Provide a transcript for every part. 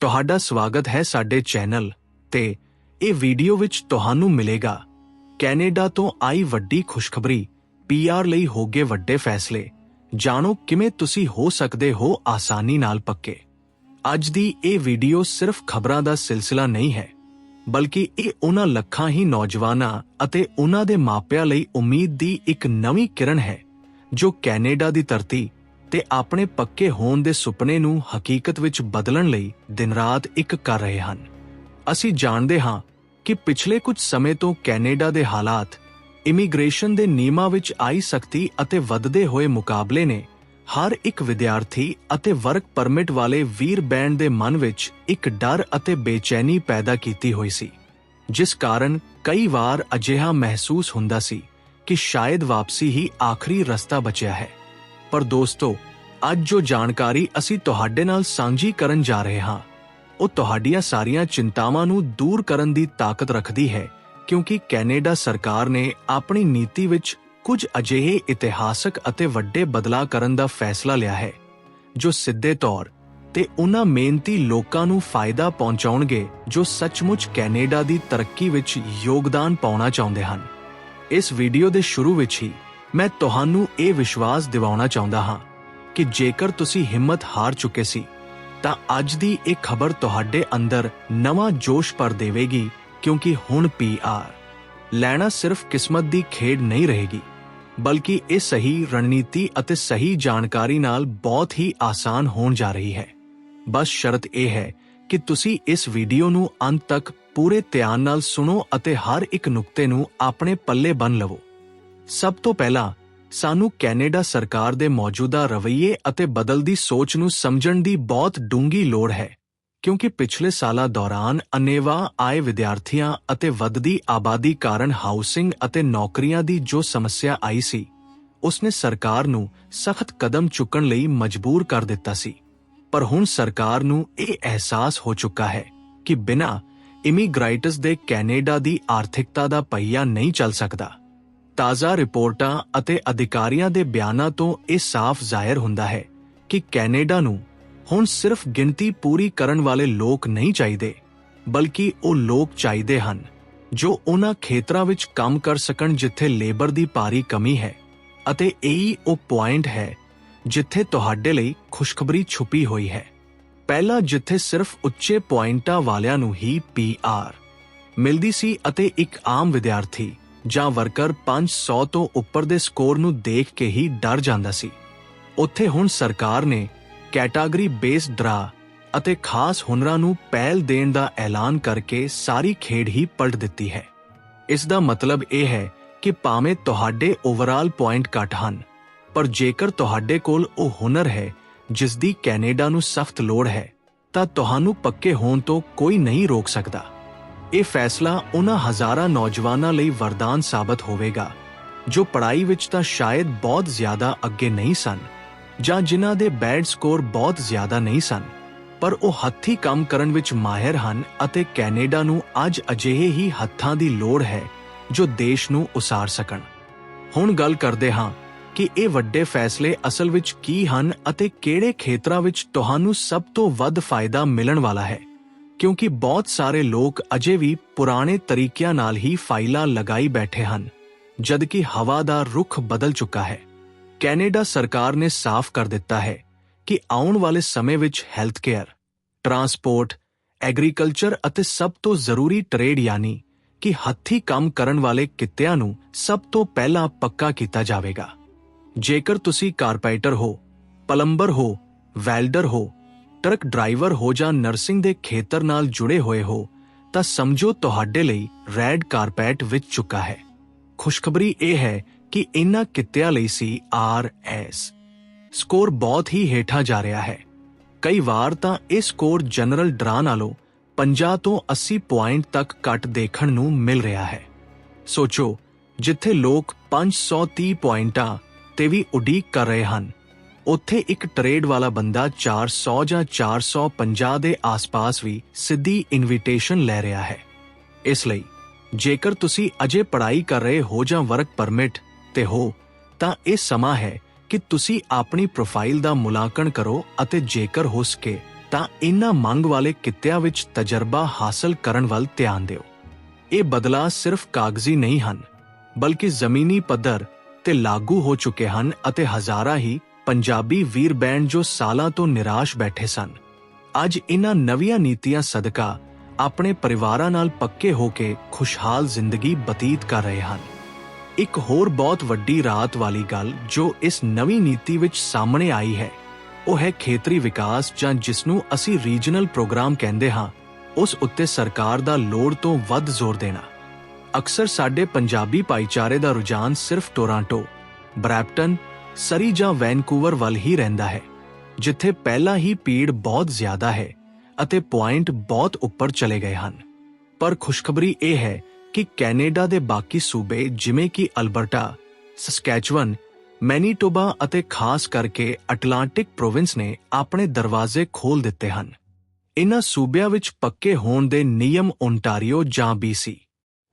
ਤੁਹਾਡਾ ਸਵਾਗਤ ਹੈ ਸਾਡੇ ਚੈਨਲ ਤੇ ਇਹ ਵੀਡੀਓ ਵਿੱਚ ਤੁਹਾਨੂੰ ਮਿਲੇਗਾ। ਕੈਨੇਡਾ ਤੋਂ ਆਈ ਵੱਡੀ ਖੁਸ਼ਖਬਰੀ ਪੀਆਰ ਲਈ ਹੋਗੇ ਵੱਡੇ ਫੈਸਲੇ। ਜਾਣੋ ਕਿਵੇਂ ਤੁਸੀਂ ਹੋ ਸਕਦੇ ਹੋ ਆਸਾਨੀ ਨਾਲ ਪੱਕੇ। ਅੱਜ ਦੀ ਇਹ ਵੀਡੀਓ ਸਿਰਫ ਖਬਰਾਂ ਦਾ ਸਿਲਸਿਲਾ ਨਹੀਂ ਹੈ, ਬਲਕਿ ਇਹ ਉਹਨਾਂ ਲੱਖਾਂ ਹੀ ਨੌਜਵਾਨਾਂ ਅਤੇ ਉਹਨਾਂ ਦੇ ਮਾਪਿਆਂ ਲਈ ਉਮੀਦ ਦੀ ਇੱਕ ਨਵੀਂ ਕਿਰਨ ਹੈ, ਜੋ ਕੈਨੇਡਾ ਦੀ ਧਰਤੀ ਤੇ ਆਪਣੇ ਪੱਕੇ ਹੋਣ ਦੇ ਸੁਪਨੇ ਨੂੰ ਹਕੀਕਤ ਵਿੱਚ ਬਦਲਣ ਲਈ ਦਿਨ-ਰਾਤ ਇੱਕ ਕਰ ਰਹੇ ਹਨ। ਅਸੀਂ ਜਾਣਦੇ ਹਾਂ ਕਿ ਪਿਛਲੇ ਕੁਝ ਸਮੇਂ ਤੋਂ ਕੈਨੇਡਾ ਦੇ ਹਾਲਾਤ, ਇਮੀਗ੍ਰੇਸ਼ਨ ਦੇ ਨਿਯਮਾਂ ਵਿੱਚ ਆਈ ਸਖਤੀ ਅਤੇ ਵੱਧਦੇ ਹੋਏ ਮੁਕਾਬਲੇ ਨੇ ਹਰ ਇੱਕ ਵਿਦਿਆਰਥੀ ਅਤੇ ਵਰਕ ਪਰਮਿਟ ਵਾਲੇ ਵੀਰ ਬੈਂਡ ਦੇ ਮਨ ਵਿੱਚ ਇੱਕ ਡਰ ਅਤੇ ਬੇਚੈਨੀ ਪੈਦਾ ਕੀਤੀ ਹੋਈ ਸੀ, ਜਿਸ ਕਾਰਨ ਕਈ ਵਾਰ ਅਜਿਹਾ ਮਹਿਸੂਸ ਹੁੰਦਾ ਸੀ ਕਿ ਸ਼ਾਇਦ ਵਾਪਸੀ ਹੀ ਆਖਰੀ ਰਸਤਾ ਬਚਿਆ ਹੈ। ਪਰ ਦੋਸਤੋ, ਅੱਜ ਜੋ ਜਾਣਕਾਰੀ ਅਸੀਂ ਤੁਹਾਡੇ ਨਾਲ ਸਾਂਝੀ ਕਰਨ ਜਾ ਰਹੇ ਹਾਂ, ਉਹ ਤੁਹਾਡੀਆਂ ਸਾਰੀਆਂ ਚਿੰਤਾਵਾਂ ਨੂੰ ਦੂਰ ਕਰਨ ਦੀ ਤਾਕਤ ਰੱਖਦੀ ਹੈ, ਕਿਉਂਕਿ ਕੈਨੇਡਾ ਸਰਕਾਰ ਨੇ ਆਪਣੀ ਨੀਤੀ ਵਿੱਚ ਕੁਝ ਅਜਿਹੇ ਇਤਿਹਾਸਕ ਅਤੇ ਵੱਡੇ ਬਦਲਾਅ ਕਰਨ ਦਾ ਫੈਸਲਾ ਲਿਆ ਹੈ, ਜੋ ਸਿੱਧੇ ਤੌਰ ਤੇ ਉਹਨਾਂ ਮਿਹਨਤੀ ਲੋਕਾਂ ਨੂੰ ਫਾਇਦਾ ਪਹੁੰਚਾਉਣਗੇ, ਜੋ ਸੱਚਮੁੱਚ ਕੈਨੇਡਾ ਦੀ ਤਰੱਕੀ ਵਿੱਚ ਯੋਗਦਾਨ ਪਾਉਣਾ ਚਾਹੁੰਦੇ ਹਨ। ਇਸ ਵੀਡੀਓ ਦੇ ਸ਼ੁਰੂ ਵਿੱਚ ਹੀ ਮੈਂ ਤੁਹਾਨੂੰ ਇਹ ਵਿਸ਼ਵਾਸ ਦਿਵਾਉਣਾ ਚਾਹੁੰਦਾ ਹਾਂ ਕਿ ਜੇਕਰ ਤੁਸੀਂ ਹਿੰਮਤ ਹਾਰ ਚੁੱਕੇ ਸੀ, ਤਾਂ ਅੱਜ ਦੀ ਇਹ ਖਬਰ ਤੁਹਾਡੇ ਅੰਦਰ ਨਵਾਂ ਜੋਸ਼ ਭਰ ਦੇਵੇਗੀ, ਕਿਉਂਕਿ ਹੁਣ ਪੀਆਰ ਲੈਣਾ ਸਿਰਫ ਕਿਸਮਤ ਦੀ ਖੇਡ ਨਹੀਂ ਰਹੇਗੀ, ਬਲਕਿ ਇਹ ਸਹੀ ਰਣਨੀਤੀ ਅਤੇ ਸਹੀ ਜਾਣਕਾਰੀ ਨਾਲ ਬਹੁਤ ਹੀ ਆਸਾਨ ਹੋਣ ਜਾ ਰਹੀ ਹੈ। ਬਸ ਸ਼ਰਤ ਇਹ ਹੈ ਕਿ ਤੁਸੀਂ ਇਸ ਵੀਡੀਓ ਨੂੰ ਅੰਤ ਤੱਕ ਪੂਰੇ ਧਿਆਨ ਨਾਲ ਸੁਣੋ ਅਤੇ ਹਰ ਇੱਕ ਨੁਕਤੇ ਨੂੰ ਆਪਣੇ ਪੱਲੇ ਬੰਨ ਲਵੋ। ਸਭ ਤੋਂ ਪਹਿਲਾਂ, ਸਾਨੂੰ ਕੈਨੇਡਾ ਸਰਕਾਰ ਦੇ ਮੌਜੂਦਾ ਰਵੱਈਏ ਅਤੇ ਬਦਲਦੀ ਸੋਚ ਨੂੰ ਸਮਝਣ ਦੀ ਬਹੁਤ ਡੂੰਗੀ ਲੋੜ ਹੈ, ਕਿਉਂਕਿ ਪਿਛਲੇ ਸਾਲਾਂ ਦੌਰਾਨ ਅਨੇਵਾ ਆਏ ਵਿਦਿਆਰਥੀਆਂ ਅਤੇ ਵੱਧਦੀ ਆਬਾਦੀ ਕਾਰਨ ਹਾਊਸਿੰਗ ਅਤੇ ਨੌਕਰੀਆਂ ਦੀ ਜੋ ਸਮੱਸਿਆ ਆਈ ਸੀ, ਉਸਨੇ ਸਰਕਾਰ ਨੂੰ ਸਖਤ ਕਦਮ ਚੁੱਕਣ ਲਈ ਮਜਬੂਰ ਕਰ ਦਿੱਤਾ ਸੀ। ਪਰ ਹੁਣ ਸਰਕਾਰ ਨੂੰ ਇਹ ਅਹਿਸਾਸ ਹੋ ਚੁੱਕਾ ਹੈ ਕਿ ਬਿਨਾਂ ਇਮੀਗ੍ਰਾਈਟਸ ਦੇ ਕੈਨੇਡਾ ਦੀ ਆਰਥਿਕਤਾ ਦਾ ਪਹੀਆ ਨਹੀਂ ਚੱਲ ਸਕਦਾ। ਤਾਜ਼ਾ ਰਿਪੋਰਟਾਂ ਅਤੇ ਅਧਿਕਾਰੀਆਂ ਦੇ ਬਿਆਨਾਂ ਤੋਂ ਇਹ ਸਾਫ਼ ਜ਼ਾਹਿਰ ਹੁੰਦਾ ਹੈ ਕਿ ਕੈਨੇਡਾ ਨੂੰ ਹੁਣ ਸਿਰਫ ਗਿਣਤੀ ਪੂਰੀ ਕਰਨ ਵਾਲੇ ਲੋਕ ਨਹੀਂ ਚਾਹੀਦੇ, ਬਲਕਿ ਉਹ ਲੋਕ ਚਾਹੀਦੇ ਹਨ, ਜੋ ਉਹਨਾਂ ਖੇਤਰਾਂ ਵਿੱਚ ਕੰਮ ਕਰ ਸਕਣ ਜਿੱਥੇ ਲੇਬਰ ਦੀ ਭਾਰੀ ਕਮੀ ਹੈ ਅਤੇ ਇਹੀ ਉਹ ਪੁਆਇੰਟ ਹੈ ਜਿੱਥੇ ਤੁਹਾਡੇ ਲਈ ਖੁਸ਼ਖਬਰੀ ਛੁਪੀ ਹੋਈ ਹੈ। ਪਹਿਲਾ ਜਿੱਥੇ ਸਿਰਫ ਉੱਚੇ ਪੁਆਇੰਟਾਂ ਵਾਲਿਆਂ ਨੂੰ ਹੀ ਪੀਆਰ ਮਿਲਦੀ ਸੀ ਅਤੇ ਇੱਕ ਆਮ ਵਿਦਿਆਰਥੀ ਜਾਂ ਵਰਕਰ 500 ਤੋਂ ਉੱਪਰ ਦੇ ਸਕੋਰ ਨੂੰ ਦੇਖ ਕੇ ਹੀ ਡਰ ਜਾਂਦਾ ਸੀ। ਉੱਥੇ ਹੁਣ ਸਰਕਾਰ ਨੇ ਕੈਟਾਗਰੀ ਬੇਸ ਡਰਾ ਅਤੇ ਖਾਸ ਹੁਨਰਾਂ ਨੂੰ ਪਹਿਲ ਦੇਣ ਦਾ ਐਲਾਨ ਕਰਕੇ ਸਾਰੀ ਖੇਡ ਹੀ ਪਲਟ ਦਿੱਤੀ ਹੈ। ਇਸ ਦਾ ਮਤਲਬ ਇਹ ਹੈ ਕਿ ਭਾਵੇਂ ਤੁਹਾਡੇ ਓਵਰਆਲ ਪੁਆਇੰਟ ਘੱਟ ਹਨ, ਪਰ ਜੇਕਰ ਤੁਹਾਡੇ ਕੋਲ ਉਹ ਹੁਨਰ ਹੈ ਜਿਸ ਦੀ ਕੈਨੇਡਾ ਨੂੰ ਸਖਤ ਲੋੜ ਹੈ, ਤਾਂ ਤੁਹਾਨੂੰ ਪੱਕੇ ਹੋਣ ਤੋਂ ਕੋਈ ਨਹੀਂ ਰੋਕ ਸਕਦਾ। ਇਹ ਫੈਸਲਾ ਉਹਨਾਂ ਹਜ਼ਾਰਾਂ ਨੌਜਵਾਨਾਂ ਲਈ ਵਰਦਾਨ ਸਾਬਤ ਹੋਵੇਗਾ, ਜੋ ਪੜ੍ਹਾਈ ਵਿੱਚ ਤਾਂ ਸ਼ਾਇਦ ਬਹੁਤ ਜ਼ਿਆਦਾ ਅੱਗੇ ਨਹੀਂ ਸਨ, ਜਾਂ ਜਿਨ੍ਹਾਂ ਦੇ ਬੈਡ ਸਕੋਰ ਬਹੁਤ ਜ਼ਿਆਦਾ ਨਹੀਂ ਸਨ, ਪਰ ਉਹ ਹੱਥੀ ਕੰਮ ਕਰਨ ਵਿੱਚ ਮਾਹਿਰ ਹਨ ਅਤੇ ਕੈਨੇਡਾ ਨੂੰ ਅੱਜ ਅਜਿਹੇ ਹੀ ਹੱਥਾਂ ਦੀ ਲੋੜ ਹੈ ਜੋ ਦੇਸ਼ ਨੂੰ ਉਸਾਰ ਸਕਣ। ਹੁਣ ਗੱਲ ਕਰਦੇ ਹਾਂ ਕਿ ਇਹ ਵੱਡੇ ਫੈਸਲੇ ਅਸਲ ਵਿੱਚ ਕੀ ਹਨ ਅਤੇ ਕਿਹੜੇ ਖੇਤਰਾਂ ਵਿੱਚ ਤੁਹਾਨੂੰ ਸਭ ਤੋਂ ਵੱਧ ਫਾਇਦਾ ਮਿਲਣ ਵਾਲਾ ਹੈ। ਕਿਉਂਕਿ ਬਹੁਤ ਸਾਰੇ ਲੋਕ ਅਜੇ ਵੀ ਪੁਰਾਣੇ ਤਰੀਕਿਆਂ ਨਾਲ ਹੀ ਫਾਈਲਾਂ ਲਗਾਈ ਬੈਠੇ ਹਨ, ਜਦਕਿ ਹਵਾ ਦਾ ਰੁਖ ਬਦਲ ਚੁੱਕਾ ਹੈ। ਕੈਨੇਡਾ ਸਰਕਾਰ ਨੇ ਸਾਫ਼ ਕਰ ਦਿੱਤਾ ਹੈ ਕਿ ਆਉਣ ਵਾਲੇ ਸਮੇਂ ਵਿੱਚ ਹੈਲਥ ਕੇਅਰ ਟਰਾਂਸਪੋਰਟ, ਐਗਰੀਕਲਚਰ ਅਤੇ ਸਭ ਤੋਂ ਜ਼ਰੂਰੀ ਟ੍ਰੇਡ ਯਾਨੀ ਕਿ ਹੱਥੀ ਕੰਮ ਕਰਨ ਵਾਲੇ ਕਿੱਤਿਆਂ ਨੂੰ ਸਭ ਤੋਂ ਪਹਿਲਾਂ ਪੱਕਾ ਕੀਤਾ ਜਾਵੇਗਾ। ਜੇਕਰ ਤੁਸੀਂ ਕਾਰਪੈਂਟਰ ਹੋ, ਪਲੰਬਰ ਹੋ, ਵੈਲਡਰ ਹੋ ਟਰੱਕ ਡਰਾਈਵਰ ਹੋ ਜਾਂ ਨਰਸਿੰਗ ਦੇ ਖੇਤਰ ਨਾਲ ਜੁੜੇ ਹੋਏ ਹੋ, ਤਾਂ ਸਮਝੋ ਤੁਹਾਡੇ ਲਈ ਰੈੱਡ ਕਾਰਪੈਟ ਵਿੱਚ ਚੁੱਕਾ ਹੈ। ਖੁਸ਼ਖਬਰੀ ਇਹ ਹੈ ਕਿ ਇਨ੍ਹਾਂ ਕਿੱਤਿਆਂ ਲਈ ਸੀ ਆਰ ਐਸ। ਸਕੋਰ ਬਹੁਤ ਹੀ ਹੇਠਾਂ ਜਾ ਰਿਹਾ ਹੈ। ਕਈ ਵਾਰ ਤਾਂ ਇਹ ਸਕੋਰ ਜਨਰਲ ਡਰਾ ਨਾਲੋਂ 50 ਤੋਂ 80 ਪੁਆਇੰਟ ਤੱਕ ਘੱਟ ਦੇਖਣ ਨੂੰ ਮਿਲ ਰਿਹਾ ਹੈ। ਸੋਚੋ, ਜਿੱਥੇ ਲੋਕ 530 ਪੁਆਇੰਟਾਂ ਤੇ ਵੀ ਉਡੀਕ ਕਰ ਰਹੇ ਹਨ ਉੱਥੇ ਇੱਕ ਟ੍ਰੇਡ ਵਾਲਾ ਬੰਦਾ 400 ਜਾਂ 450 ਦੇ ਆਸ-ਪਾਸ ਵੀ ਸਿੱਧੀ ਇਨਵੀਟੇਸ਼ਨ ਲੈ ਰਿਹਾ ਹੈ। ਇਸ ਲਈ, ਜੇਕਰ ਤੁਸੀਂ ਅਜੇ ਪੜ੍ਹਾਈ ਕਰ ਰਹੇ ਹੋ ਜਾਂ ਵਰਕ ਪਰਮਿਟ ਤੇ ਹੋ, ਤਾਂ ਇਹ ਸਮਾਂ ਹੈ ਕਿ ਤੁਸੀਂ ਆਪਣੀ ਪ੍ਰੋਫਾਈਲ ਦਾ ਮੁਲਾਂਕਣ ਕਰੋ ਅਤੇ ਜੇਕਰ ਹੋ ਸਕੇ, ਤਾਂ ਇਨ੍ਹਾਂ ਮੰਗ ਵਾਲੇ ਕਿੱਤਿਆਂ ਵਿੱਚ ਤਜਰਬਾ ਹਾਸਲ ਕਰਨ ਵੱਲ ਧਿਆਨ ਦਿਓ। ਇਹ ਬਦਲਾਅ ਸਿਰਫ ਕਾਗਜ਼ੀ ਨਹੀਂ ਹਨ, ਬਲਕਿ ਜ਼ਮੀਨੀ ਪੱਧਰ ਤੇ ਲਾਗੂ ਹੋ ਚੁੱਕੇ ਹਨ ਅਤੇ ਹਜ਼ਾਰਾਂ ਹੀ ਪੰਜਾਬੀ ਵੀਰ ਬੈਂਡ ਜੋ ਸਾਲਾਂ ਤੋਂ ਨਿਰਾਸ਼ ਬੈਠੇ ਸਨ। ਅੱਜ ਇਹਨਾਂ ਨਵੀਆਂ ਨੀਤੀਆਂ ਸਦਕਾ ਆਪਣੇ ਪਰਿਵਾਰਾਂ ਨਾਲ ਪੱਕੇ ਹੋ ਕੇ ਖੁਸ਼ਹਾਲ ਜ਼ਿੰਦਗੀ ਬਤੀਤ ਕਰ ਰਹੇ ਹਨ। ਇੱਕ ਹੋਰ ਬਹੁਤ ਵੱਡੀ ਰਾਤ ਵਾਲੀ ਗੱਲ ਜੋ ਇਸ ਨਵੀਂ ਨੀਤੀ ਵਿੱਚ ਸਾਹਮਣੇ ਆਈ ਹੈ, ਉਹ ਹੈ ਖੇਤਰੀ ਵਿਕਾਸ ਜਾਂ ਜਿਸ ਨੂੰ ਅਸੀਂ ਰੀਜਨਲ ਪ੍ਰੋਗਰਾਮ ਕਹਿੰਦੇ ਹਾਂ, ਉਸ ਉੱਤੇ ਸਰਕਾਰ ਦਾ ਲੋੜ ਤੋਂ ਵੱਧ ਜ਼ੋਰ ਦੇਣਾ। ਅਕਸਰ ਸਾਡੇ ਪੰਜਾਬੀ ਭਾਈਚਾਰੇ ਦਾ ਰੁਝਾਨ ਸਿਰਫ ਟੋਰਾਂਟੋ, ਬਰੈਪਟਨ ਸਰੀ ਜਾਂ ਵੈਨਕੂਵਰ ਵੱਲ ਹੀ ਰਹਿੰਦਾ ਹੈ, ਜਿੱਥੇ ਪਹਿਲਾਂ ਹੀ ਭੀੜ ਬਹੁਤ ਜ਼ਿਆਦਾ ਹੈ ਅਤੇ ਪੁਆਇੰਟ ਬਹੁਤ ਉੱਪਰ ਚਲੇ ਗਏ ਹਨ। ਪਰ ਖੁਸ਼ਖਬਰੀ ਇਹ ਹੈ ਕਿ ਕੈਨੇਡਾ ਦੇ ਬਾਕੀ ਸੂਬੇ ਜਿਵੇਂ ਕਿ ਅਲਬਰਟਾ, ਸਸਕੈਚੁਅਨ, ਮੈਨੀਟੋਬਾ ਅਤੇ ਖਾਸ ਕਰਕੇ ਅਟਲਾਂਟਿਕ ਪ੍ਰੋਵਿੰਸ ਨੇ ਆਪਣੇ ਦਰਵਾਜ਼ੇ ਖੋਲ ਦਿੱਤੇ ਹਨ। ਇਨ੍ਹਾਂ ਸੂਬਿਆਂ ਵਿੱਚ ਪੱਕੇ ਹੋਣ ਦੇ ਨਿਯਮ ਓਨਟਾਰੀਓ ਜਾਂ BC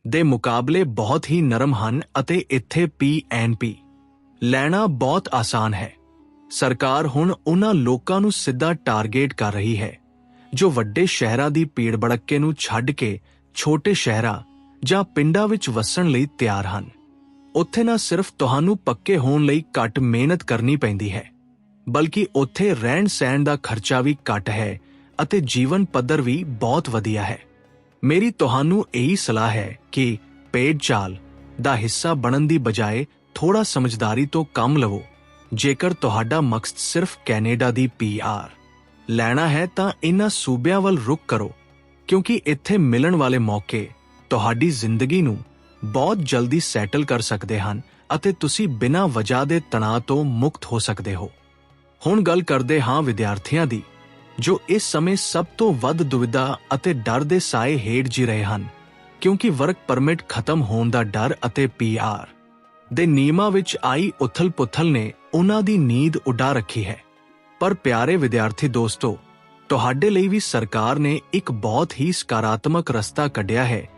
ਦੇ ਮੁਕਾਬਲੇ ਬਹੁਤ ਹੀ ਨਰਮ ਹਨ ਅਤੇ ਇੱਥੇ ਪੀਐਨਪੀ ਲੈਣਾ ਬਹੁਤ ਆਸਾਨ ਹੈ। ਸਰਕਾਰ ਹੁਣ ਉਹਨਾਂ ਲੋਕਾਂ ਨੂੰ ਸਿੱਧਾ ਟਾਰਗੇਟ ਕਰ ਰਹੀ ਹੈ, ਜੋ ਵੱਡੇ ਸ਼ਹਿਰਾਂ ਦੀ ਭੀੜ ਭੜੱਕੇ ਨੂੰ ਛੱਡ ਕੇ ਛੋਟੇ ਸ਼ਹਿਰਾਂ ਜਾਂ ਪਿੰਡਾਂ ਵਿੱਚ ਵਸਣ ਲਈ ਤਿਆਰ ਹਨ। ਉੱਥੇ ਨਾ ਸਿਰਫ ਤੁਹਾਨੂੰ ਪੱਕੇ ਹੋਣ ਲਈ ਘੱਟ ਮਿਹਨਤ ਕਰਨੀ ਪੈਂਦੀ ਹੈ, ਬਲਕਿ ਉੱਥੇ ਰਹਿਣ ਸਹਿਣ ਦਾ ਖਰਚਾ ਵੀ ਘੱਟ ਹੈ ਅਤੇ ਜੀਵਨ ਪੱਧਰ ਵੀ ਬਹੁਤ ਵਧੀਆ ਹੈ। ਮੇਰੀ ਤੁਹਾਨੂੰ ਇਹੀ ਸਲਾਹ ਹੈ ਕਿ ਪੇਡ ਚਾਲ ਦਾ ਹਿੱਸਾ ਬਣਨ ਦੀ ਬਜਾਏ ਥੋੜਾ ਸਮਝਦਾਰੀ ਤੋਂ ਕੰਮ ਲਵੋ। ਜੇਕਰ ਤੁਹਾਡਾ ਮਕਸਦ ਸਿਰਫ ਕੈਨੇਡਾ ਦੀ ਪੀਆਰ ਲੈਣਾ ਹੈ, ਤਾਂ ਇਹਨਾਂ ਸੂਬਿਆਂ ਵੱਲ ਰੁਕ ਕਰੋ, ਕਿਉਂਕਿ ਇੱਥੇ ਮਿਲਣ ਵਾਲੇ ਮੌਕੇ ਤੁਹਾਡੀ ਜ਼ਿੰਦਗੀ ਨੂੰ ਬਹੁਤ ਜਲਦੀ ਸੈਟਲ ਕਰ ਸਕਦੇ ਹਨ ਅਤੇ ਤੁਸੀਂ ਬਿਨਾਂ ਵਜ੍ਹਾ ਦੇ ਤਣਾਅ ਤੋਂ ਮੁਕਤ ਹੋ ਸਕਦੇ ਹੋ। ਹੁਣ ਗੱਲ ਕਰਦੇ ਹਾਂ ਵਿਦਿਆਰਥੀਆਂ ਦੀ, ਜੋ ਇਸ ਸਮੇਂ ਸਭ ਤੋਂ ਵੱਧ ਦੁਵਿਧਾ ਅਤੇ ਡਰ ਦੇ ਸਾਏ ਹੇਠ ਜੀ ਰਹੇ ਹਨ, ਕਿਉਂਕਿ ਵਰਕ ਪਰਮਿਟ ਖਤਮ ਹੋਣ ਦਾ ਡਰ ਅਤੇ ਪੀਆਰ ਦੇ ਨਿਯਮਾਂ ਵਿੱਚ ਆਈ ਉਥਲ-ਪੁਥਲ ਨੇ ਉਹਨਾਂ ਦੀ ਨੀਂਦ ਉਡਾ ਰੱਖੀ ਹੈ। ਪਰ ਪਿਆਰੇ ਵਿਦਿਆਰਥੀ ਦੋਸਤੋ, ਤੁਹਾਡੇ ਲਈ ਵੀ ਸਰਕਾਰ ਨੇ ਇੱਕ ਬਹੁਤ ਹੀ ਸਕਾਰਾਤਮਕ ਰਸਤਾ ਕੱਢਿਆ ਹੈ,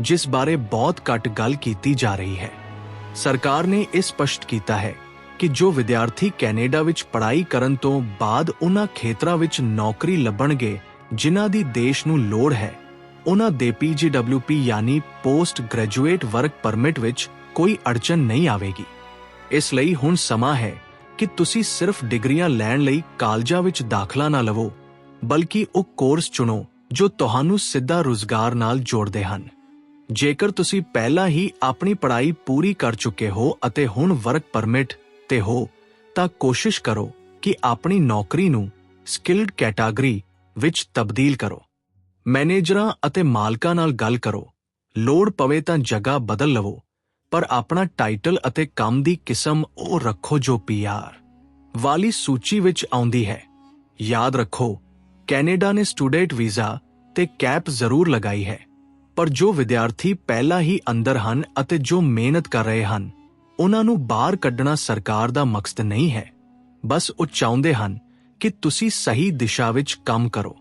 ਜਿਸ ਬਾਰੇ ਬਹੁਤ ਘੱਟ ਗੱਲ ਕੀਤੀ ਜਾ ਰਹੀ ਹੈ। ਸਰਕਾਰ ਨੇ ਇਹ ਸਪਸ਼ਟ ਕੀਤਾ ਹੈ ਕਿ ਜੋ ਵਿਦਿਆਰਥੀ ਕੈਨੇਡਾ ਵਿੱਚ ਪੜ੍ਹਾਈ ਕਰਨ ਤੋਂ ਬਾਅਦ ਉਹਨਾਂ ਖੇਤਰਾਂ ਵਿੱਚ ਨੌਕਰੀ ਲੱਭਣਗੇ, ਜਿਨ੍ਹਾਂ ਦੀ ਦੇਸ਼ ਨੂੰ ਲੋੜ ਹੈ, ਉਹਨਾਂ ਦੇ ਪੀਜੀਡਬਲਯੂਪੀ ਯਾਨੀ ਪੋਸਟ ਗ੍ਰੈਜੂਏਟ ਵਰਕ ਪਰਮਿਟ ਵਿੱਚ ਕੋਈ ਅੜਚਨ ਨਹੀਂ ਆਵੇਗੀ। ਇਸ ਲਈ ਹੁਣ ਸਮਾਂ ਹੈ ਕਿ ਤੁਸੀਂ ਸਿਰਫ ਡਿਗਰੀਆਂ ਲੈਣ ਲਈ ਕਾਲਜਾਂ ਵਿੱਚ ਦਾਖਲਾ ਨਾ ਲਵੋ, ਬਲਕਿ ਉਹ ਕੋਰਸ ਚੁਣੋ ਜੋ ਤੁਹਾਨੂੰ ਸਿੱਧਾ ਰੁਜ਼ਗਾਰ ਨਾਲ ਜੋੜਦੇ ਹਨ। ਜੇਕਰ ਤੁਸੀਂ ਪਹਿਲਾਂ ਹੀ ਆਪਣੀ ਪੜ੍ਹਾਈ ਪੂਰੀ ਕਰ ਚੁੱਕੇ ਹੋ ਅਤੇ ਹੁਣ ਵਰਕ ਪਰਮਿਟ ਤੇ ਹੋ, ਤਾਂ ਕੋਸ਼ਿਸ਼ ਕਰੋ ਕਿ ਆਪਣੀ ਨੌਕਰੀ ਨੂੰ ਸਕਿਲਡ ਕੈਟਾਗਰੀ ਵਿੱਚ ਤਬਦੀਲ ਕਰੋ। ਮੈਨੇਜਰਾਂ ਅਤੇ ਮਾਲਕਾਂ ਨਾਲ ਗੱਲ ਕਰੋ। ਲੋੜ ਪਵੇ ਤਾਂ ਜਗ੍ਹਾ ਬਦਲ ਲਵੋ। ਪਰ ਆਪਣਾ ਟਾਈਟਲ ਅਤੇ ਕੰਮ ਦੀ ਕਿਸਮ ਉਹ ਰੱਖੋ ਜੋ ਪੀਆਰ ਵਾਲੀ ਸੂਚੀ ਵਿੱਚ ਆਉਂਦੀ ਹੈ। ਯਾਦ ਰੱਖੋ, ਕੈਨੇਡਾ ਨੇ ਸਟੂਡੈਂਟ ਵੀਜ਼ਾ ਤੇ ਕੈਪ ਜ਼ਰੂਰ ਲਗਾਈ ਹੈ। ਪਰ ਜੋ ਵਿਦਿਆਰਥੀ ਪਹਿਲਾਂ ਹੀ ਅੰਦਰ ਹਨ ਅਤੇ ਜੋ ਮਿਹਨਤ ਕਰ ਰਹੇ ਹਨ, ਉਹਨਾਂ ਨੂੰ ਬਾਹਰ ਕੱਢਣਾ ਸਰਕਾਰ ਦਾ ਮਕਸਦ ਨਹੀਂ ਹੈ। ਬਸ ਉਹ ਚਾਹੁੰਦੇ ਹਨ ਕਿ ਤੁਸੀਂ ਸਹੀ ਦਿਸ਼ਾ ਵਿੱਚ ਕੰਮ ਕਰੋ।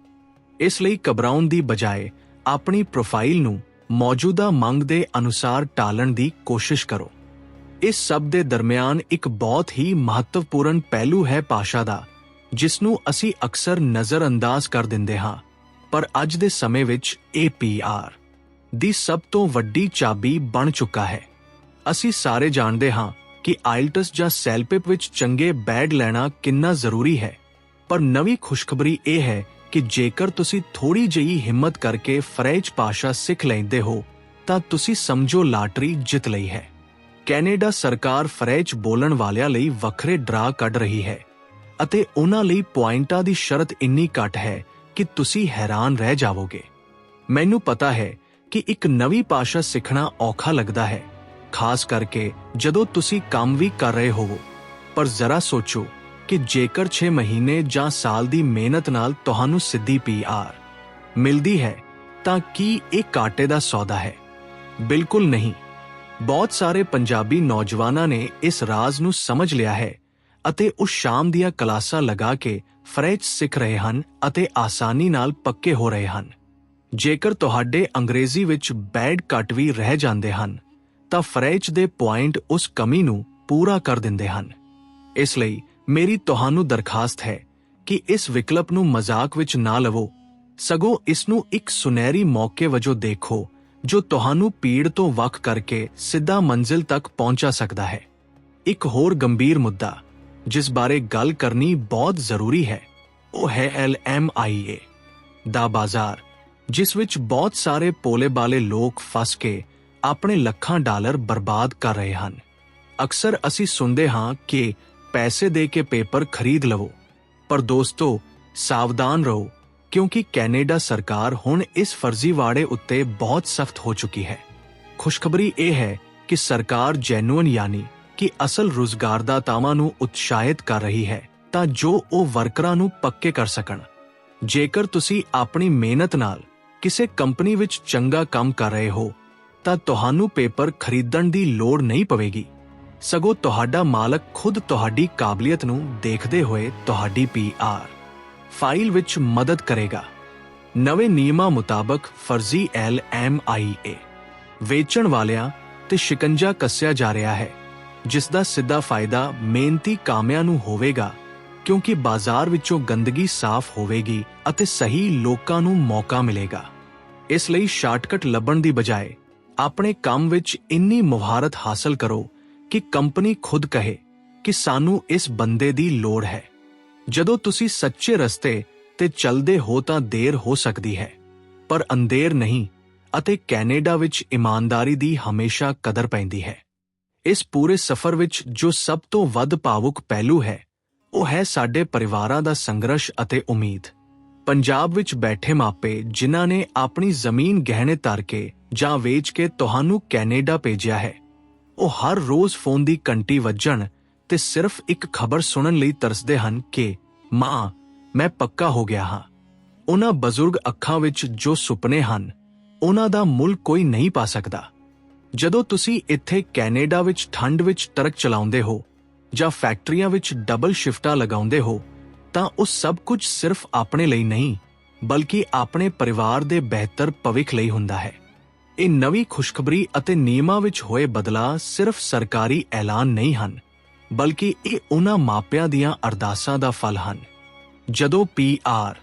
ਇਸ ਲਈ ਘਬਰਾਉਣ ਦੀ ਬਜਾਏ ਆਪਣੀ ਪ੍ਰੋਫਾਈਲ ਨੂੰ ਮੌਜੂਦਾ ਮੰਗ ਦੇ ਅਨੁਸਾਰ ਟਾਲਣ ਦੀ ਕੋਸ਼ਿਸ਼ ਕਰੋ। ਇਸ ਸਭ ਦੇ ਦਰਮਿਆਨ ਇੱਕ ਬਹੁਤ ਹੀ ਮਹੱਤਵਪੂਰਨ ਪਹਿਲੂ ਹੈ ਭਾਸ਼ਾ ਦਾ ਜਿਸ ਨੂੰ ਅਸੀਂ ਅਕਸਰ ਨਜ਼ਰਅੰਦਾਜ਼ ਕਰ ਦਿੰਦੇ ਹਾਂ। ਪਰ ਅੱਜ ਦੇ ਸਮੇਂ ਵਿੱਚ APR ਦੀ ਸਭ ਤੋਂ ਵੱਡੀ ਚਾਬੀ ਬਣ ਚੁੱਕਾ ਹੈ। ਅਸੀਂ ਸਾਰੇ ਜਾਣਦੇ ਹਾਂ ਕਿ ਆਇਲਟਸ ਜਾਂ ਸੈਲਪਿਪ ਵਿੱਚ ਚੰਗੇ ਬੈਡ ਲੈਣਾ ਕਿੰਨਾ ਜ਼ਰੂਰੀ ਹੈ। ਪਰ ਨਵੀਂ ਖੁਸ਼ਖਬਰੀ ਇਹ ਹੈ ਕਿ ਜੇਕਰ ਤੁਸੀਂ ਥੋੜੀ ਜਿਹੀ ਹਿੰਮਤ ਕਰਕੇ ਫ੍ਰੈਂਚ ਭਾਸ਼ਾ ਸਿੱਖ ਲੈਂਦੇ ਹੋ, ਤਾਂ ਤੁਸੀਂ ਸਮਝੋ ਲਾਟਰੀ ਜਿੱਤ ਲਈ ਹੈ। ਕੈਨੇਡਾ ਸਰਕਾਰ ਫ੍ਰੈਂਚ ਬੋਲਣ ਵਾਲਿਆਂ ਲਈ ਵੱਖਰੇ ਡਰਾ ਕੱਢ ਰਹੀ ਹੈ ਅਤੇ ਉਹਨਾਂ ਲਈ ਪੁਆਇੰਟਾਂ ਦੀ ਸ਼ਰਤ ਇੰਨੀ ਘੱਟ ਹੈ ਕਿ ਤੁਸੀਂ ਹੈਰਾਨ ਰਹਿ ਜਾਵੋਗੇ। ਮੈਨੂੰ ਪਤਾ ਹੈ ਕਿ ਇੱਕ ਨਵੀਂ ਭਾਸ਼ਾ ਸਿੱਖਣਾ ਔਖਾ ਲੱਗਦਾ ਹੈ, ਖਾਸ ਕਰਕੇ ਜਦੋਂ ਤੁਸੀਂ ਕੰਮ ਵੀ ਕਰ ਰਹੇ ਹੋਵੋ। ਪਰ ਜ਼ਰਾ ਸੋਚੋ ਕਿ ਜੇਕਰ 6 ਮਹੀਨੇ ਜਾਂ ਸਾਲ ਦੀ ਮਿਹਨਤ ਨਾਲ ਤੁਹਾਨੂੰ ਸਿੱਧੀ ਪੀਆਰ ਮਿਲਦੀ ਹੈ, ਤਾਂ ਕੀ ਇਹ ਕਾਟੇ ਦਾ ਸੌਦਾ ਹੈ? ਬਿਲਕੁਲ ਨਹੀਂ। ਬਹੁਤ ਸਾਰੇ ਪੰਜਾਬੀ ਨੌਜਵਾਨਾਂ ਨੇ ਇਸ ਰਾਜ਼ ਨੂੰ ਸਮਝ ਲਿਆ ਹੈ ਅਤੇ ਉਹ ਸ਼ਾਮ ਦੀਆਂ ਕਲਾਸਾਂ ਲਗਾ ਕੇ ਫ੍ਰੈਂਚ ਸਿੱਖ ਰਹੇ ਹਨ ਅਤੇ ਆਸਾਨੀ ਨਾਲ ਪੱਕੇ ਹੋ ਰਹੇ ਹਨ। ਜੇਕਰ ਤੁਹਾਡੇ ਅੰਗਰੇਜ਼ੀ ਵਿੱਚ ਬੈਡ ਕੱਟ ਵੀ ਰਹਿ ਜਾਂਦੇ ਹਨ, ਤਾਂ ਫ੍ਰੈਂਚ ਦੇ ਪੁਆਇੰਟ ਉਸ ਕਮੀ ਨੂੰ ਪੂਰਾ ਕਰ ਦਿੰਦੇ ਹਨ। ਇਸ ਲਈ ਮੇਰੀ ਤੁਹਾਨੂੰ ਦਰਖਾਸਤ ਹੈ ਕਿ ਇਸ ਵਿਕਲਪ ਨੂੰ ਮਜ਼ਾਕ ਵਿੱਚ ਨਾ ਲਵੋ। ਸਗੋਂ ਇਸ ਨੂੰ ਇੱਕ ਸੁਨਹਿਰੀ ਮੌਕੇ ਵਜੋਂ ਦੇਖੋ, ਜੋ ਤੁਹਾਨੂੰ ਪੀੜ ਤੋਂ ਵੱਖ ਕਰਕੇ ਸਿੱਧਾ ਮੰਜ਼ਿਲ ਤੱਕ ਪਹੁੰਚਾ ਸਕਦਾ ਹੈ। ਇੱਕ ਹੋਰ ਗੰਭੀਰ ਮੁੱਦਾ, ਜਿਸ ਬਾਰੇ ਗੱਲ ਕਰਨੀ ਬਹੁਤ ਜ਼ਰੂਰੀ ਹੈ, ਉਹ ਹੈ LMIA ਦਾ ਬਾਜ਼ਾਰ, ਜਿਸ ਵਿੱਚ ਬਹੁਤ ਸਾਰੇ ਪੋਲੇ-ਬਾਲੇ ਲੋਕ ਫਸ ਕੇ ਆਪਣੇ ਲੱਖਾਂ ਡਾਲਰ ਬਰਬਾਦ ਕਰ ਰਹੇ ਹਨ। ਅਕਸਰ ਅਸੀਂ ਸੁਣਦੇ ਹਾਂ ਕਿ ਪੈਸੇ ਦੇ ਕੇ ਪੇਪਰ ਖਰੀਦ ਲਵੋ। ਪਰ ਦੋਸਤੋ, ਸਾਵਧਾਨ ਰਹੋ, ਕਿਉਂਕਿ ਕੈਨੇਡਾ ਸਰਕਾਰ ਹੁਣ ਇਸ ਫਰਜ਼ੀਵਾੜੇ ਉੱਤੇ ਬਹੁਤ ਸਖਤ ਹੋ ਚੁੱਕੀ ਹੈ। ਖੁਸ਼ਖਬਰੀ ਇਹ ਹੈ ਕਿ ਸਰਕਾਰ ਜੈਨੂਇਨ ਯਾਨੀ ਕਿ ਅਸਲ ਰੁਜ਼ਗਾਰਦਾਤਾਵਾਂ ਨੂੰ ਉਤਸ਼ਾਹਿਤ ਕਰ ਰਹੀ ਹੈ, ਤਾਂ ਜੋ ਉਹ ਵਰਕਰਾਂ ਨੂੰ ਪੱਕੇ ਕਰ ਸਕਣ। ਜੇਕਰ ਤੁਸੀਂ ਆਪਣੀ ਮਿਹਨਤ ਨਾਲ ਕਿਸੇ ਕੰਪਨੀ ਵਿੱਚ ਚੰਗਾ ਕੰਮ ਕਰ ਰਹੇ ਹੋ, ਤਾਂ ਤੁਹਾਨੂੰ ਪੇਪਰ ਖਰੀਦਣ ਦੀ ਲੋੜ ਨਹੀਂ ਪਵੇਗੀ। ਸਗੋਂ ਤੁਹਾਡਾ ਮਾਲਕ ਖੁਦ ਤੁਹਾਡੀ ਕਾਬਲੀਅਤ ਨੂੰ ਦੇਖਦੇ ਹੋਏ ਤੁਹਾਡੀ ਪੀਆਰ ਫਾਈਲ ਵਿੱਚ ਮਦਦ ਕਰੇਗਾ। ਨਵੇਂ ਨਿਯਮਾਂ ਮੁਤਾਬਕ ਫਰਜ਼ੀ ਐਲ ਐਮ ਆਈ ਏ ਵੇਚਣ ਵਾਲਿਆਂ ਤੇ ਸ਼ਿਕੰਜਾ ਕੱਸਿਆ ਜਾ ਰਿਹਾ ਹੈ, ਜਿਸ ਦਾ ਸਿੱਧਾ ਫਾਇਦਾ ਮਿਹਨਤੀ ਕਾਮਿਆਂ ਨੂੰ ਹੋਵੇਗਾ, ਕਿਉਂਕਿ ਬਾਜ਼ਾਰ ਵਿੱਚੋਂ ਗੰਦਗੀ ਸਾਫ਼ ਹੋਵੇਗੀ ਅਤੇ ਸਹੀ ਲੋਕਾਂ ਨੂੰ ਮੌਕਾ ਮਿਲੇਗਾ। ਇਸ ਲਈ ਸ਼ਾਰਟਕਟ ਲੱਭਣ ਦੀ ਬਜਾਏ ਆਪਣੇ ਕੰਮ ਵਿੱਚ ਇੰਨੀ ਮੁਹਾਰਤ ਹਾਸਲ ਕਰੋ ਕਿ ਕੰਪਨੀ ਖੁਦ ਕਹੇ ਕਿ ਸਾਨੂੰ ਇਸ ਬੰਦੇ ਦੀ ਲੋੜ ਹੈ। ਜਦੋਂ ਤੁਸੀਂ ਸੱਚੇ ਰਸਤੇ ਤੇ ਚੱਲਦੇ ਹੋ ਤਾਂ ਦੇਰ ਹੋ ਸਕਦੀ ਹੈ, ਪਰ ਅੰਧੇਰ ਨਹੀਂ ਅਤੇ ਕੈਨੇਡਾ ਵਿੱਚ ਇਮਾਨਦਾਰੀ ਦੀ ਹਮੇਸ਼ਾ ਕਦਰ ਪੈਂਦੀ ਹੈ। ਇਸ ਪੂਰੇ ਸਫ਼ਰ ਵਿੱਚ ਜੋ ਸਭ ਤੋਂ ਵੱਧ ਭਾਵੁਕ ਪਹਿਲੂ ਹੈ, ਉਹ ਹੈ ਸਾਡੇ ਪਰਿਵਾਰਾਂ ਦਾ ਸੰਘਰਸ਼ ਅਤੇ ਉਮੀਦ। ਪੰਜਾਬ ਵਿੱਚ ਬੈਠੇ ਮਾਪੇ ਜਿਨ੍ਹਾਂ ਨੇ ਆਪਣੀ ਜ਼ਮੀਨ ਗਹਿਣੇ ਧਰ ਕੇ ਜਾਂ ਵੇਚ ਕੇ ਤੁਹਾਨੂੰ ਕੈਨੇਡਾ ਭੇਜਿਆ ਹੈ ਉਹ ਹਰ ਰੋਜ਼ ਫੋਨ ਦੀ ਘੰਟੀ ਵੱਜਣ ਤੇ ਸਿਰਫ ਇੱਕ ਖਬਰ ਸੁਣਨ ਲਈ ਤਰਸਦੇ ਹਨ ਕਿ, ਮਾਂ, ਮੈਂ ਪੱਕਾ ਹੋ ਗਿਆ ਹਾਂ। ਉਹਨਾਂ ਬਜ਼ੁਰਗ ਅੱਖਾਂ ਵਿੱਚ ਜੋ ਸੁਪਨੇ ਹਨ, ਉਹਨਾਂ ਦਾ ਮੁੱਲ ਕੋਈ ਨਹੀਂ ਪਾ ਸਕਦਾ। ਜਦੋਂ ਤੁਸੀਂ ਇੱਥੇ ਕੈਨੇਡਾ ਵਿੱਚ ਠੰਡ ਵਿੱਚ ਟਰੱਕ ਚਲਾਉਂਦੇ ਹੋ ਜਾਂ ਫੈਕਟਰੀਆਂ ਵਿੱਚ ਡਬਲ ਸ਼ਿਫਟਾਂ ਲਗਾਉਂਦੇ ਹੋ, ਤਾਂ ਉਹ ਸਭ ਕੁਝ ਸਿਰਫ ਆਪਣੇ ਲਈ ਨਹੀਂ, ਬਲਕਿ ਆਪਣੇ ਪਰਿਵਾਰ ਦੇ ਬਿਹਤਰ ਭਵਿੱਖ ਲਈ ਹੁੰਦਾ ਹੈ। ਇਹ ਨਵੀਂ ਖੁਸ਼ਖਬਰੀ ਅਤੇ ਨਿਯਮਾਂ ਵਿੱਚ ਹੋਏ ਬਦਲਾਅ ਸਿਰਫ ਸਰਕਾਰੀ ਐਲਾਨ ਨਹੀਂ ਹਨ, ਬਲਕਿ ਇਹ ਉਹਨਾਂ ਮਾਪਿਆਂ ਦੀਆਂ ਅਰਦਾਸਾਂ ਦਾ ਫਲ ਹਨ। ਜਦੋਂ ਪੀਆਰ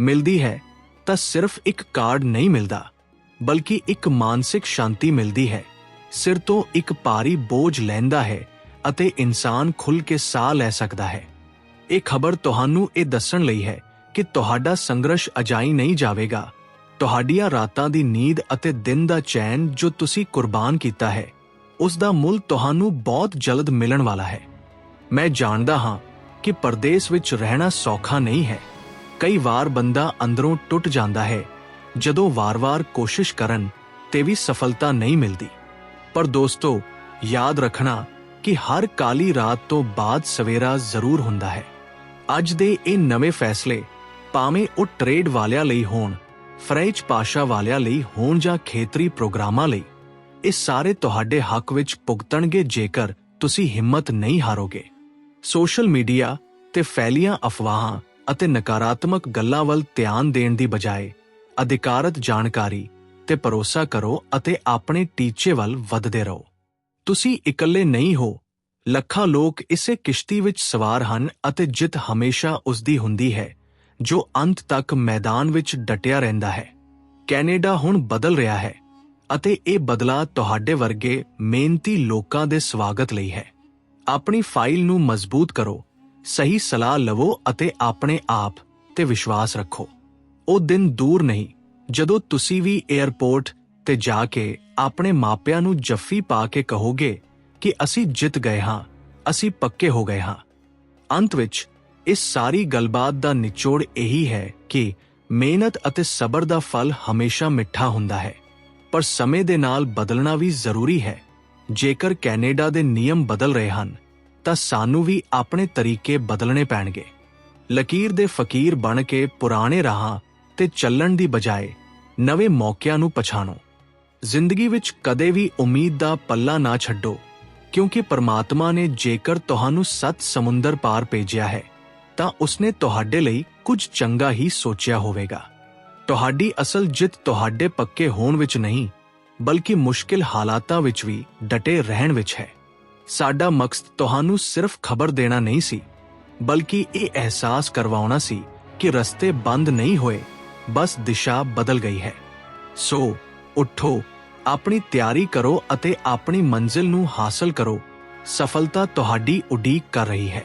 ਮਿਲਦੀ ਹੈ, ਤਾਂ ਸਿਰਫ ਇੱਕ ਕਾਰਡ ਨਹੀਂ ਮਿਲਦਾ, ਬਲਕਿ ਇੱਕ ਮਾਨਸਿਕ ਸ਼ਾਂਤੀ ਮਿਲਦੀ ਹੈ। ਸਿਰ ਤੋਂ ਇੱਕ ਭਾਰੀ ਬੋਝ ਲੈਂਦਾ ਹੈ ਅਤੇ ਇਨਸਾਨ ਖੁੱਲ ਕੇ ਸਾਹ ਲੈ ਸਕਦਾ ਹੈ। ਇਹ ਖਬਰ ਤੁਹਾਨੂੰ ਇਹ ਦੱਸਣ ਲਈ ਹੈ ਕਿ ਤੁਹਾਡਾ ਸੰਘਰਸ਼ ਅਜਾਈ ਨਹੀਂ ਜਾਵੇਗਾ। ਤੁਹਾਡੀਆਂ ਰਾਤਾਂ ਦੀ ਨੀਂਦ ਅਤੇ ਦਿਨ ਦਾ ਚੈਨ ਜੋ ਤੁਸੀਂ ਕੁਰਬਾਨ ਕੀਤਾ ਹੈ, ਉਸ ਦਾ ਮੁੱਲ ਤੁਹਾਨੂੰ ਬਹੁਤ ਜਲਦ ਮਿਲਣ ਵਾਲਾ ਹੈ। ਮੈਂ ਜਾਣਦਾ ਹਾਂ ਕਿ ਪਰਦੇਸ ਵਿੱਚ ਰਹਿਣਾ ਸੌਖਾ ਨਹੀਂ ਹੈ। ਕਈ ਵਾਰ ਬੰਦਾ ਅੰਦਰੋਂ ਟੁੱਟ ਜਾਂਦਾ ਹੈ, ਜਦੋਂ ਵਾਰ-ਵਾਰ ਕੋਸ਼ਿਸ਼ ਕਰਨ ਤੇ ਵੀ ਸਫਲਤਾ ਨਹੀਂ ਮਿਲਦੀ। ਪਰ ਦੋਸਤੋ, ਯਾਦ ਰੱਖਣਾ ਕਿ ਹਰ ਕਾਲੀ ਰਾਤ ਤੋਂ ਬਾਅਦ ਸਵੇਰਾ ਜ਼ਰੂਰ ਹੁੰਦਾ ਹੈ। ਅੱਜ ਦੇ ਇਹ ਨਵੇਂ ਫੈਸਲੇ ਭਾਵੇਂ ਉਹ ਟ੍ਰੇਡ ਵਾਲਿਆਂ ਲਈ ਹੋਣ ਫ੍ਰੈਂਚ ਭਾਸ਼ਾ ਵਾਲਿਆਂ ਲਈ ਹੋਣ ਜਾਂ ਖੇਤਰੀ ਪ੍ਰੋਗਰਾਮਾਂ ਲਈ, ਇਹ ਸਾਰੇ ਤੁਹਾਡੇ ਹੱਕ ਵਿੱਚ ਭੁਗਤਣਗੇ ਜੇਕਰ ਤੁਸੀਂ ਹਿੰਮਤ ਨਹੀਂ ਹਾਰੋਗੇ। ਸੋਸ਼ਲ ਮੀਡੀਆ ਤੇ ਫੈਲੀਆਂ ਅਫਵਾਹਾਂ ਅਤੇ ਨਕਾਰਾਤਮਕ ਗੱਲਾਂ ਵੱਲ ਧਿਆਨ ਦੇਣ ਦੀ ਬਜਾਏ ਅਧਿਕਾਰਤ ਜਾਣਕਾਰੀ ਤੇ ਭਰੋਸਾ ਕਰੋ ਅਤੇ ਆਪਣੇ ਟੀਚੇ ਵੱਲ ਵਧਦੇ ਰਹੋ। ਤੁਸੀਂ ਇਕੱਲੇ ਨਹੀਂ ਹੋ, ਲੱਖਾਂ ਲੋਕ ਇਸੇ ਕਿਸ਼ਤੀ ਵਿੱਚ ਸਵਾਰ ਹਨ ਅਤੇ ਜਿੱਤ ਹਮੇਸ਼ਾ ਉਸ ਦੀ ਹੁੰਦੀ ਹੈ। ਜੋ ਅੰਤ ਤੱਕ ਮੈਦਾਨ ਵਿੱਚ ਡਟਿਆ ਰਹਿੰਦਾ ਹੈ। ਕੈਨੇਡਾ ਹੁਣ ਬਦਲ ਰਿਹਾ ਹੈ ਅਤੇ ਇਹ ਬਦਲਾ ਤੁਹਾਡੇ ਵਰਗੇ ਮਿਹਨਤੀ ਲੋਕਾਂ ਦੇ ਸਵਾਗਤ ਲਈ ਹੈ। ਆਪਣੀ ਫਾਈਲ ਨੂੰ ਮਜ਼ਬੂਤ ਕਰੋ, ਸਹੀ ਸਲਾਹ ਲਵੋ ਅਤੇ ਆਪਣੇ ਆਪ ਤੇ ਵਿਸ਼ਵਾਸ ਰੱਖੋ। ਉਹ ਦਿਨ ਦੂਰ ਨਹੀਂ, ਜਦੋਂ ਤੁਸੀਂ ਵੀ 에ਅਰਪੋਰਟ ਤੇ ਜਾ ਕੇ ਆਪਣੇ ਮਾਪਿਆਂ ਨੂੰ ਜੱਫੀ ਪਾ ਕੇ ਕਹੋਗੇ ਕਿ ਅਸੀਂ ਜਿੱਤ ਗਏ ਹਾਂ, ਅਸੀਂ ਪੱਕੇ ਹੋ ਗਏ ਹਾਂ। ਅੰਤ ਵਿੱਚ ਇਸ ਸਾਰੀ ਗੱਲਬਾਤ ਦਾ ਨਿਚੋੜ ਇਹੀ ਹੈ ਕਿ ਮਿਹਨਤ ਅਤੇ ਸਬਰ ਦਾ ਫਲ ਹਮੇਸ਼ਾ ਮਿੱਠਾ ਹੁੰਦਾ ਹੈ। ਪਰ ਸਮੇਂ ਦੇ ਨਾਲ ਬਦਲਣਾ ਵੀ ਜ਼ਰੂਰੀ ਹੈ। ਜੇਕਰ ਕੈਨੇਡਾ ਦੇ ਨਿਯਮ ਬਦਲ ਰਹੇ ਹਨ, ਤਾਂ ਸਾਨੂੰ ਵੀ ਆਪਣੇ ਤਰੀਕੇ ਬਦਲਣੇ ਪੈਣਗੇ। ਲਕੀਰ ਦੇ ਫਕੀਰ ਬਣ ਕੇ ਪੁਰਾਣੇ ਰਾਹਾਂ ਤੇ ਚੱਲਣ ਦੀ ਬਜਾਏ ਨਵੇਂ ਮੌਕਿਆਂ ਨੂੰ ਪਛਾਣੋ। ਜ਼ਿੰਦਗੀ ਵਿੱਚ ਕਦੇ ਵੀ ਉਮੀਦ ਦਾ ਪੱਲਾ ਨਾ ਛੱਡੋ, ਕਿਉਂਕਿ ਪਰਮਾਤਮਾ ਨੇ ਜੇਕਰ ਤੁਹਾਨੂੰ ਸੱਤ ਸਮੁੰਦਰ ਪਾਰ ਭੇਜਿਆ ਹੈ ਤਾਂ ਉਸਨੇ ਤੁਹਾਡੇ ਲਈ ਕੁਝ ਚੰਗਾ ਹੀ ਸੋਚਿਆ ਹੋਵੇਗਾ। ਤੁਹਾਡੀ ਅਸਲ ਜਿੱਤ ਤੁਹਾਡੇ ਪੱਕੇ ਹੋਣ ਵਿੱਚ ਨਹੀਂ, ਬਲਕਿ ਮੁਸ਼ਕਿਲ ਹਾਲਾਤਾਂ ਵਿੱਚ ਵੀ ਡਟੇ ਰਹਿਣ ਵਿੱਚ ਹੈ। ਸਾਡਾ ਮਕਸਦ ਤੁਹਾਨੂੰ ਸਿਰਫ ਖਬਰ ਦੇਣਾ ਨਹੀਂ ਸੀ, ਬਲਕਿ ਇਹ ਅਹਿਸਾਸ ਕਰਵਾਉਣਾ ਸੀ ਕਿ ਰਸਤੇ ਬੰਦ ਨਹੀਂ ਹੋਏ, ਬਸ ਦਿਸ਼ਾ ਬਦਲ ਗਈ ਹੈ। ਸੋ, ਉੱਠੋ, ਆਪਣੀ ਤਿਆਰੀ ਕਰੋ ਅਤੇ ਆਪਣੀ ਮੰਜ਼ਿਲ ਨੂੰ ਹਾਸਲ ਕਰੋ। ਸਫਲਤਾ ਤੁਹਾਡੀ ਉਡੀਕ ਕਰ ਰਹੀ ਹੈ।